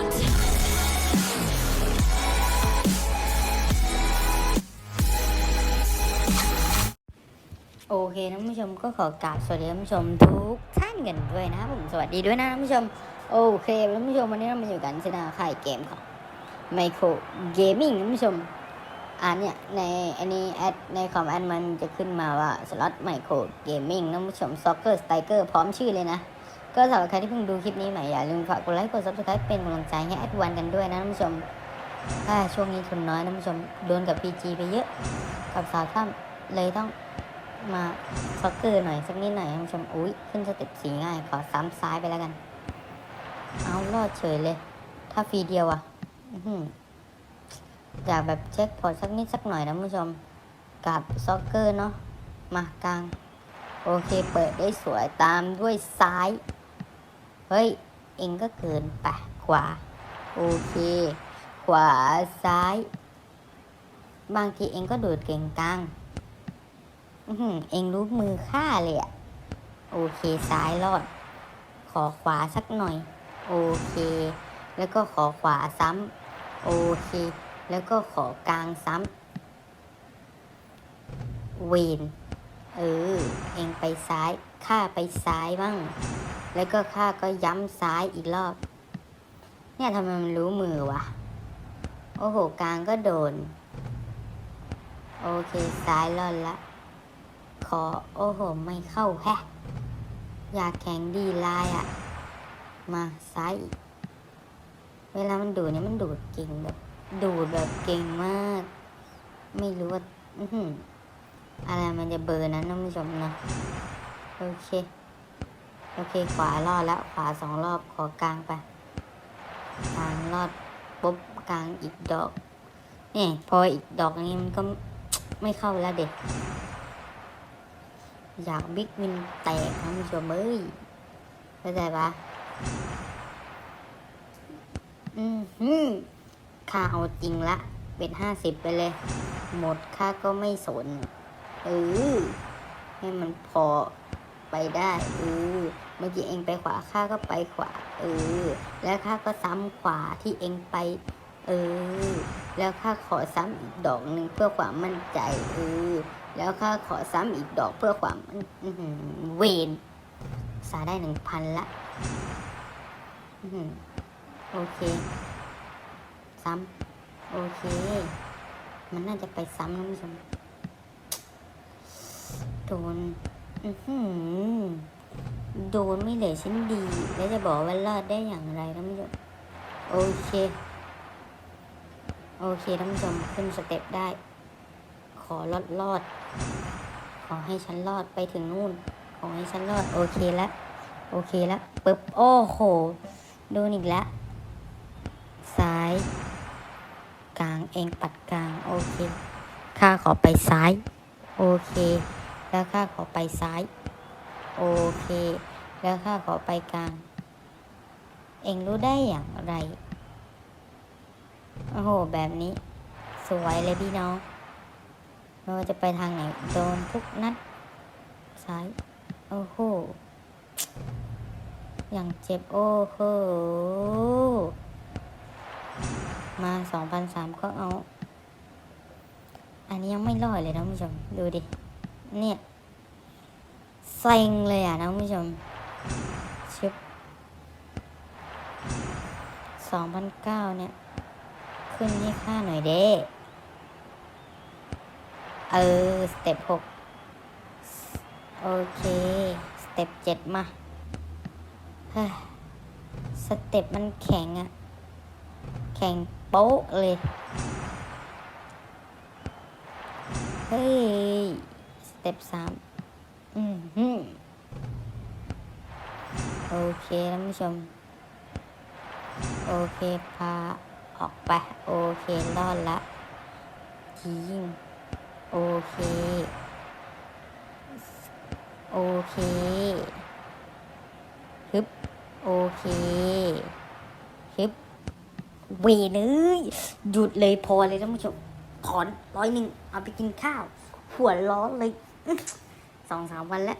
โอเคท่านผู้ชมก็ขอกราบสวัสดีท่านผู้ชมทุกท่านกันด้วยนะผมสวัสดีด้วยนะท่านผู้ชม โอเคท่านผู้ชมวันนี้เรามาอยู่กันชนาค่ายเกมของ Micro Gaming ท่านผู้ชมอ่านเนี่ยในอันนี้แอดในคอมแอดมันจะขึ้นมาว่าสล็อต Micro Gaming ท่านผู้ชม Soccer Striker พร้อมชื่อเลยนะ ก็สำหรับใครที่เพิ่งดูคลิปนี้ใหม่อย่าลืมฝากกดไลค์กด Subscribe เป็นกำลังใจให้แอดวันกันด้วยนะท่านผู้ชมถ้าช่วงนี้ทุนน้อยท่านผู้ชมโดนกับ PG ไปเยอะ กับสาวถ้ำเลยต้องมาซ็อกเกอร์หน่อยสักนิดหน่อยท่านผู้ชมอุ้ยขึ้นสเต็ปสีง่ายขอซ้ำซ้ายไปแล้วกัน เอารอดเฉยเลย ถ้าฟรีเดียวอะ่ะอื้อหืออยากแบบเช็คพอร์ตสักนิดสักหน่อยนะท่านผู้ชม กับซ็อกเกอร์เนาะมากลาง โอเคเปิดได้สวยตามด้วยซ้าย เฮ้ย เองก็เกินไปขวา โอเค ขวาซ้าย บางทีเองก็โดดเก่งกลางอื้อหือเองรู้มือค่าเลยอะโอเคซ้ายรอด ขอขวาสักหน่อย โอเค แล้วก็ขอขวาซ้ำโอเค แล้วก็ขอกลางซ้ำเวนเออ เองไปซ้าย ข้าไปซ้ายบ้าง แล้วก็ข้าก็ย้ำซ้ายอีกรอบ เนี่ยทำไมมันรู้มือวะ โอ้โหกลางก็โดน โอเคซ้ายรอดละ ขอโอ้โห ไม่เข้าแฮะ อยากแข่งดีไลน์อะ มาซ้ายเวลามันดูดเนี่ยมันดูดเก่งแบบ ดูดแบบเก่งมาก ไม่รู้ว่าอื้อหือะไรมันจะเบอร์นั้นท่านผู้ชมนะ โอเค โอเค ขวารอดแล้ว ขวาสองรอบขอกลางไปกลางรอดปุ๊บกลางอีกดอกนี่พออีกดอกนี้มันก็ไม่เข้าแล้วเด็ก อยากบิ๊กวินแตกท่านผู้ชมเอ้ยเข้าใจปะอืมฮึค่าเอาจริงละ เป็นห้าสิบไปเลย หมดค่าก็ไม่สน เออให้มันพอ ไปได้เออเมื่อกี้เองไปขวาข้าก็ไปขวา เออ แล้วข้าก็ซ้ำขวาที่เองไป เออ แล้วข้าขอซ้ำอีกดอกหนึ่งเพื่อความมั่นใจ เออ แล้วข้าขอซ้ำอีกดอกเพื่อความเวนสาได้หนึ่งพันละอโอเค ซ้ำโอเค มันน่าจะไปซ้ำนะผู้ชมโดน อือหือโดนไม่เหลือชิ้นดี แล้วจะบอกว่ารอดได้อย่างไรท่านผู้ชมโอเค โอเคท่านผู้ชมขึ้นสเต็ปได้ ขอรอดรอด ขอให้ฉันรอดไปถึงนู่น ขอให้ฉันรอด โอเคแล้วโอเคแล้วปึ๊บ โอ้โห โดนอีกแล้วซ้าย กลางเองปัดกลาง โอเค ข้าขอไปซ้าย โอเค แล้วข้าขอไปซ้าย โอเค แล้วข้าขอไปกลาง เองรู้ได้อย่างไร โอ้โห แบบนี้ สวยเลยพี่น้องไม่ว่าจะไปทางไหนโดนทุกนัด ซ้าย โอ้โห อย่างเจ็บ โอ้โห มาสองพันสามก็เอา อันนี้ยังไม่รอดเลยนะคุณผู้ชม ดูดิ เนี่ยเซ็งเลยอะนะคุณผู้ชมชิบสองพันเก้าเนี่ย ขึ้นให้ค่าหน่อยเด้ เออ สเต็ปหกโอเค สเต็ปเจ็ดมา เฮ้ย สเต็ปมันแข็งอะแข็งโป๊ะเลย เฮ้ย เต็ปสามอืมโอเคท่านผู้ชม โอเคพาออกไป โอเครอดละยิงโอเค โอเคฮึบโอเคฮึบเวเลยหยุดเลยพอเลยท่านผู้ชมถอนร้อยหนึ่งเอาไปกินข้าว หัวร้อนเลย สองสามวันแล้ว